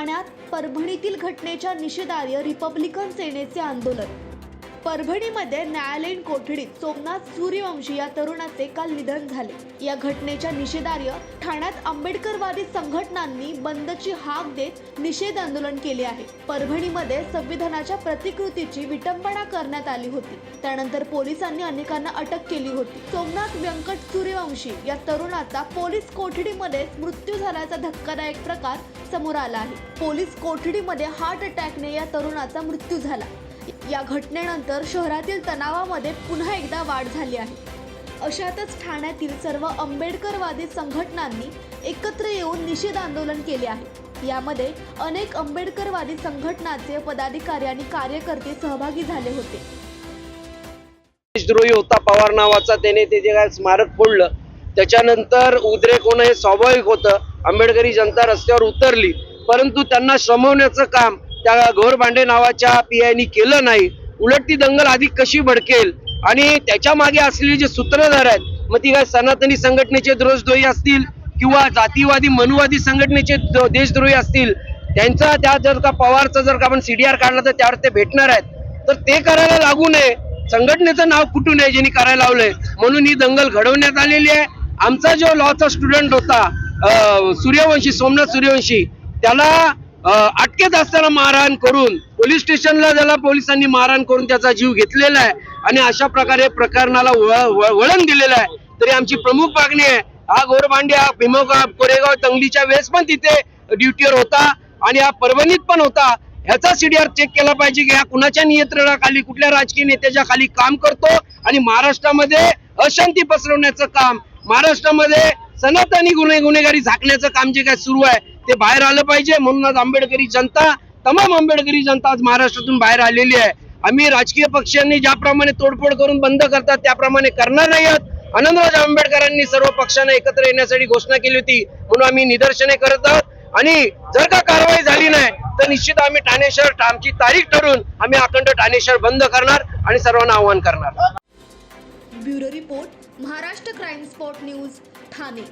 ठाण्यात परभणीतील घटनेच्या निषेधार्य रिपब्लिकन सेनेचे आंदोलन. परभणीमध्ये न्यायालयीन कोठडीत सोमनाथ सूर्यवंशी या तरुणाचे काल निधन झाले. या घटनेच्या निषेधार्य ठाण्यात आंबेडकरवादी संघटनांनी बंदची हाक देत निषेध आंदोलन केले आहे. परभणीमध्ये संविधानाच्या प्रतिकृतीची विटंबना करण्यात आली होती. त्यानंतर पोलिसांनी अनेकांना अटक केली होती. सोमनाथ व्यंकट सूर्यवंशी या तरुणाचा पोलीस कोठडीमध्ये मृत्यू झाल्याचा धक्कादायक प्रकार समोर आला आहे. पोलीस कोठडीमध्ये हार्ट अटॅकने या तरुणाचा मृत्यू झाला. या घटनेनंतर शहरातील तणावामध्ये पुन्हा एकदा वाढ झाली आहे. अशातच ठाण्यातील सर्व आंबेडकरवादी संघटनांनी एकत्र येऊन निषेध आंदोलन केले आहे. यामध्ये अनेक आंबेडकरवादी संघटनाचे पदाधिकारी आणि कार्यकर्ते सहभागी झाले होते. देशद्रोही होता पवार नावाचा त्याने ते जे काय स्मारक फोडलं त्याच्यानंतर उद्रेक होणं हे स्वाभाविक होतं. आंबेडकरी जनता रस्त्यावर उतरली परंतु त्यांना श्रमवण्याचं काम त्या घोरबांडे नावाच्या पीआयनी केलं नाही. उलट ती दंगल अधिक कशी भडकेल? आणि त्याच्यामागे असलेले जे सूत्रधार आहेत मग ती काय सनातनी संघटनेचे देशद्रोही असतील किंवा जातीवादी मनुवादी संघटनेचे देशद्रोही असतील? त्यांचा त्या जर का पवारचा जर का आपण सीडीआर काढला तर त्यावर ते भेटणार आहेत. तर ते करायला लागू नये. संघटनेचं नाव कुठून नये ज्यांनी करायला लावलंय. म्हणून ही दंगल घडवण्यात आलेली आहे. आमचा जो लॉचा स्टुडंट होता सूर्यवंशी सोमनाथ सूर्यवंशी त्याला अटकेत असताना मारहाण करून पोलीस स्टेशनला त्याला पोलिसांनी मारहाण करून त्याचा जीव घेतलेला आहे आणि अशा प्रकारे प्रकरणाला वळण दिलेलं आहे. तरी आमची प्रमुख मागणी आहे हा गोरबांडे हा भीमगाव कोरेगाव तंगलीच्या वेळेस पण तिथे ड्युटीवर होता आणि हा परभणीत पण होता. ह्याचा सीडीआर चेक केला पाहिजे की हा कुणाच्या नियंत्रणाखाली कुठल्या राजकीय नेत्याच्या खाली काम करतो आणि महाराष्ट्रामध्ये अशांती पसरवण्याचं काम महाराष्ट्रामध्ये सनातनी गुन्हे गुन्हेगारी झाकण्याचं काम जे काय सुरू आहे ते बाहेर आलं पाहिजे. म्हणून आज आंबेडकरी जनता तमाम आंबेडकरी जनता आज महाराष्ट्रातून बाहेर आलेली आहे. आम्ही राजकीय पक्षांनी ज्याप्रमाणे तोडफोड करून बंद करतात त्याप्रमाणे करणार नाही आहोत. आनंदराज आंबेडकरांनी सर्व पक्षांना एकत्र येण्यासाठी घोषणा केली होती. म्हणून आम्ही निदर्शने करत आहोत. आणि जर का कारवाई झाली नाही तर निश्चित आम्ही ठाणे शहर आमची तारीख ठरवून आम्ही अखंड ठाणे शहर बंद करणार आणि सर्वांना आव्हान करणार. Bureau report Maharashtra crime spot news Thane.